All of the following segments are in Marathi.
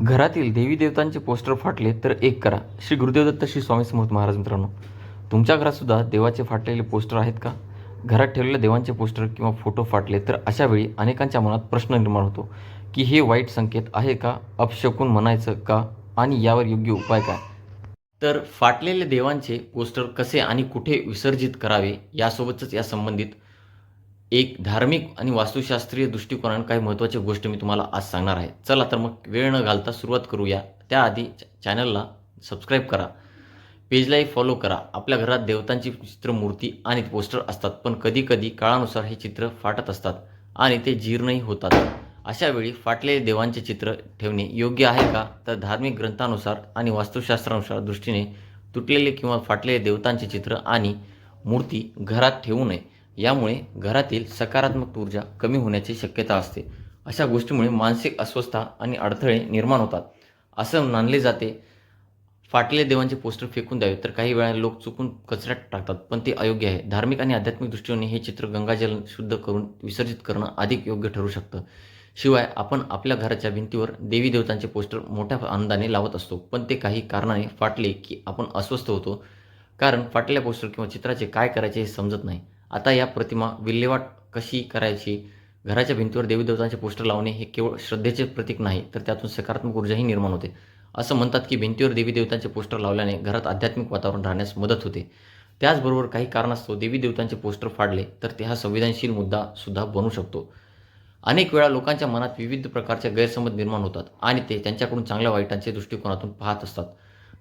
घरातील देवी देवतांचे पोस्टर फाटले तर एक करा. श्री गुरुदेव दत्त श्री स्वामी समर्थ महाराज मित्रांनो तुमच्या घरातसुद्धा देवाचे फाटलेले पोस्टर आहेत का? घरात ठेवलेले देवांचे पोस्टर किंवा फोटो फाटले तर अशा वेळी अनेकांच्या मनात प्रश्न निर्माण होतो की हे वाईट संकेत आहे का? अपशकून म्हणायचं का? आणि यावर योग्य उपाय काय? तर फाटलेले देवांचे पोस्टर कसे आणि कुठे विसर्जित करावे यासोबतच या संबंधित एक धार्मिक आणि वास्तुशास्त्रीय दृष्टिकोनाने काही महत्त्वाच्या गोष्टी मी तुम्हाला आज सांगणार आहे. चला तर मग वेळ न घालता सुरुवात करूया. त्याआधी च- चॅनलला सबस्क्राईब करा. पेजलाही फॉलो करा. आपल्या घरात देवतांची चित्र मूर्ती आणि पोस्टर असतात पण कधीकधी काळानुसार हे चित्र फाटत असतात आणि ते जीर्णही होतात. अशा वेळी फाटलेले देवांचे चित्र ठेवणे योग्य आहे का? तर धार्मिक ग्रंथानुसार आणि वास्तुशास्त्रानुसार दृष्टीने तुटलेले किंवा फाटलेले देवतांचे चित्र आणि मूर्ती घरात ठेवू नये. यामुळे घरातील सकारात्मक ऊर्जा कमी होण्याची शक्यता असते. अशा गोष्टीमुळे मानसिक अस्वस्थता आणि अडथळे निर्माण होतात. असं मानले जाते. फाटले देवांचे पोस्टर फेकून द्यावे तर काही वेळा लोक चुकून कचऱ्यात टाकतात पण ते अयोग्य आहे. धार्मिक आणि आध्यात्मिक दृष्टीने हे चित्र गंगाजल शुद्ध करून विसर्जित करणं अधिक योग्य ठरू शकतं. शिवाय आपण आपल्या घराच्या भिंतीवर देवी देवतांचे पोस्टर मोठ्या आनंदाने लावत असतो पण ते काही कारणाने फाटले की आपण अस्वस्थ होतो. कारण फाटलेल्या पोस्टर किंवा चित्राचे काय करायचे हे समजत नाही. आता या प्रतिमा विल्हेवाट कशी करायची? घराच्या भिंतीवर देवी देवतांचे पोस्टर लावणे हे केवळ श्रद्धेचे प्रतीक नाही तर त्यातून सकारात्मक ऊर्जाही निर्माण होते. असं म्हणतात की भिंतीवर देवी देवतांचे पोस्टर लावल्याने घरात आध्यात्मिक वातावरण राहण्यास मदत होते. त्याचबरोबर काही कारणास्तव देवी देवतांचे पोस्टर फाडले तर ते हा संवेदनशील मुद्दा सुद्धा बनू शकतो. अनेक वेळा लोकांच्या मनात विविध प्रकारचे गैरसमज निर्माण होतात आणि ते त्यांच्याकडून चांगल्या वाईटांचे दृष्टिकोनातून पाहत असतात.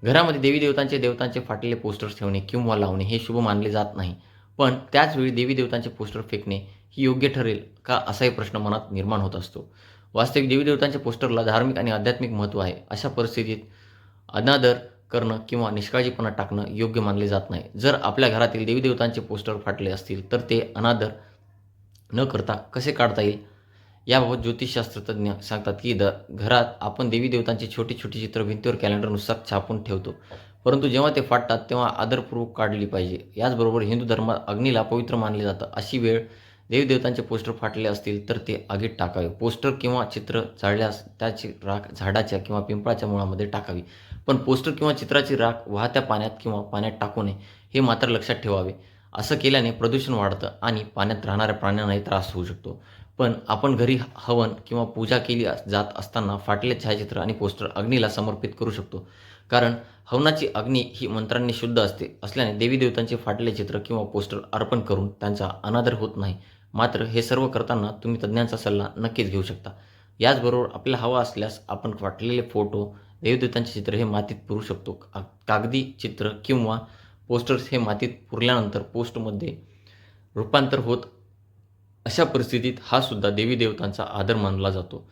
घरामध्ये देवी देवतांचे देवतांचे फाटलेले पोस्टर्स ठेवणे किंवा लावणे हे शुभ मानले जात नाही. पण त्याचवेळी देवी देवतांचे पोस्टर फेकणे ही योग्य ठरेल का असाही प्रश्न मनात निर्माण होत असतो. वास्तविक देवी देवतांच्या पोस्टरला धार्मिक आणि आध्यात्मिक महत्त्व आहे. अशा परिस्थितीत अनादर करणं किंवा निष्काळजीपणा टाकणं योग्य मानले जात नाही. जर आपल्या घरातील देवी देवतांचे पोस्टर फाटले असतील तर ते अनादर न करता कसे काढता येईल? याबाबत ज्योतिषशास्त्रतज्ञ सांगतात की द घरात आपण देवी देवतांची छोटी छोटी चित्र भिंतीवर कॅलेंडरनुसार छापून ठेवतो. परंतु जेव्हा ते फाटतात तेव्हा आदरपूर्वक काढली पाहिजे. याचबरोबर हिंदू धर्मात अग्नीला पवित्र मानले जातं. अशी वेळ देवदेवतांचे पोस्टर फाटले असतील तर ते आगीत टाकावे. पोस्टर किंवा चित्र जाळल्यास त्याची राख झाडाच्या किंवा पिंपळाच्या मुळामध्ये टाकावी. पण पोस्टर किंवा चित्राची राख वाहत्या पाण्यात किंवा पाण्यात टाकू नये हे मात्र लक्षात ठेवावे. असं केल्याने प्रदूषण वाढतं आणि पाण्यात राहणाऱ्या प्राण्यांनाही त्रास होऊ शकतो. पण आपण घरी हवन किंवा पूजा केली जात असताना फाटले छायाचित्र आणि पोस्टर अग्नीला समर्पित करू शकतो. कारण हवनाची अग्नी ही मंत्रांनी शुद्ध असते. असल्याने देवी देवतांचे फाटले चित्र किंवा पोस्टर अर्पण करून त्यांचा अनादर होत नाही. मात्र हे सर्व करताना तुम्ही तज्ज्ञांचा सल्ला नक्कीच घेऊ शकता. याचबरोबर आपला हवा असल्यास आपण फाटलेले फोटो देवदेवतांचे चित्र हे मातीत पुरू शकतो. कागदी चित्र किंवा पोस्टर्स हे मातीत पुरल्यानंतर पोस्टमध्ये रूपांतर होत अशा परिस्थितीत हा सुद्धा देवी देवतांचा आदर मानला जातो.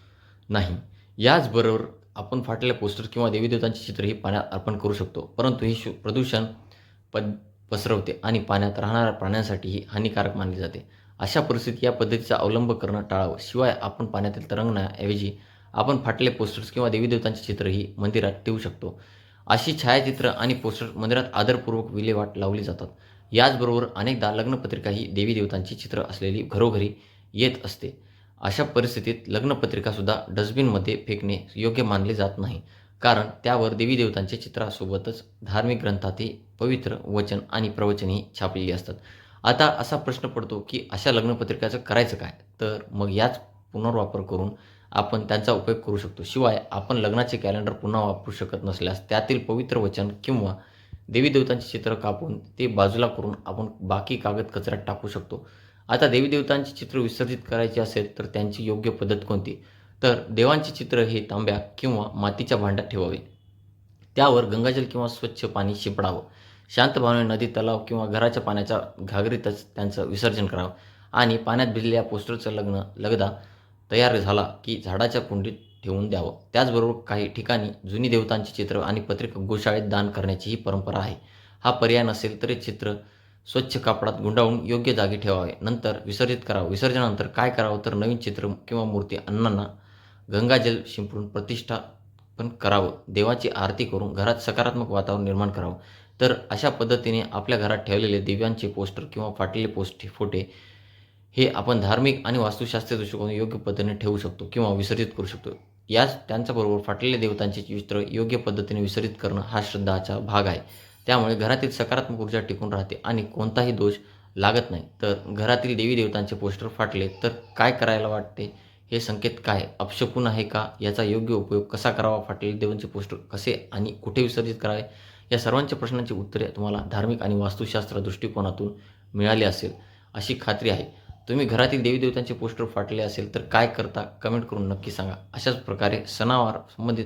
नाही. याचबरोबर आपण फाटलेले पोस्टर किंवा देवीदेवतांचे चित्र ही पाण्यात अर्पण करू शकतो. परंतु ही शु प्रदूषण पद पसरवते आणि पाण्यात राहणाऱ्या प्राण्यांसाठीही हानिकारक मानली जाते. अशा परिस्थितीत या पद्धतीचा अवलंब करणं टाळावं. शिवाय आपण पाण्यातील तरंगण्याऐवजी आपण फाटले पोस्टर्स किंवा देवीदेवतांचे चित्रही मंदिरात ठेवू शकतो. अशी छायाचित्र आणि पोस्टर मंदिरात आदरपूर्वक विल्हेवाट लावली जातात. याचबरोबर अनेकदा लग्नपत्रिका ही देवीदेवतांची चित्र असलेली घरोघरी येत असते. अशा परिस्थितीत लग्नपत्रिकासुद्धा डस्टबिनमध्ये फेकणे योग्य मानले जात नाही. कारण त्यावर देवी चित्रासोबतच धार्मिक ग्रंथातही पवित्र वचन आणि प्रवचनही छापलेली असतात. आता असा प्रश्न पडतो की अशा लग्नपत्रिकाचं करायचं काय? तर मग याच पुनर्वापर करून आपण त्यांचा उपयोग करू शकतो. शिवाय आपण लग्नाचे कॅलेंडर पुन्हा वापरू शकत नसल्यास त्यातील पवित्र वचन किंवा देवी देवतांचे चित्र कापून ते बाजूला करून आपण बाकी कागद कचऱ्यात टाकू शकतो. आता देवी देवतांची चित्र विसर्जित करायची असेल तर त्यांची योग्य पद्धत कोणती? तर देवांची चित्र हे तांब्या किंवा मातीच्या भांड्यात ठेवावे. त्यावर गंगाजल किंवा स्वच्छ पाणी शिपडावं. शांत भावने नदी तलाव किंवा घराच्या पाण्याच्या घागरीतच त्यांचं विसर्जन करावं. आणि पाण्यात भिजलेल्या पोस्टरचं लग्न लगदा तयार झाला की झाडाच्या कुंडीत ठेवून द्यावं. त्याचबरोबर काही ठिकाणी जुनी देवतांची चित्र आणि पत्रिका गोशाळेत दान करण्याची ही परंपरा आहे. हा पर्याय नसेल तरी चित्र स्वच्छ कापडात गुंडाळून योग्य जागी ठेवावे. नंतर विसर्जित करावं. विसर्जनानंतर काय करावं तर नवीन चित्र किंवा मूर्ती अण्णांना गंगाजल शिंपडून प्रतिष्ठा पण करावं. देवाची आरती करून घरात सकारात्मक वातावरण निर्माण करावं. तर अशा पद्धतीने आपल्या घरात ठेवलेले दिव्यांचे पोस्टर किंवा फाटलेले पोस्ट फोटे हे आपण धार्मिक आणि वास्तुशास्त्रीय दृष्टिकोन योग्य पद्धतीने ठेवू शकतो किंवा विसर्जित करू शकतो. याच त्यांच्याबरोबर फाटलेल्या देवतांचे चित्र योग्य पद्धतीने विसर्जित करणं हा श्रद्धाचा भाग आहे. त्यामुळे घरातील सकारात्मक ऊर्जा टिकून राहते आणि कोणताही दोष लागत नाही. तर घरातील देवी देवतांचे पोस्टर फाटले तर काय करायला वाटते? हे संकेत काय? अपशकून आहे का? याचा योग्य उपयोग कसा करावा? फाटलेले देवांचे पोस्टर कसे आणि कुठे विसर्जित करावे? या सर्वांच्या प्रश्नांची उत्तरे तुम्हाला धार्मिक आणि वास्तुशास्त्र दृष्टिकोनातून मिळाली असेल अशी खात्री आहे. तुम्ही घरातील देवी देवतांचे पोस्टर फाटले असेल तर काय करता? कमेंट करून नक्की सांगा. अशाच प्रकारे सणावार संबंधित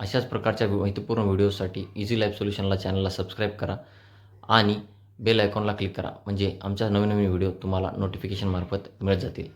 अशाच प्रकारच्या माहितीपूर्ण व्हिडिओसाठी इझी लाईफ सोल्युशनला चॅनलला सबस्क्राईब करा आणि बेल आयकॉनला क्लिक करा. म्हणजे आमच्या नवीन नवीन व्हिडिओ तुम्हाला नोटिफिकेशनमार्फत मिळत जातील.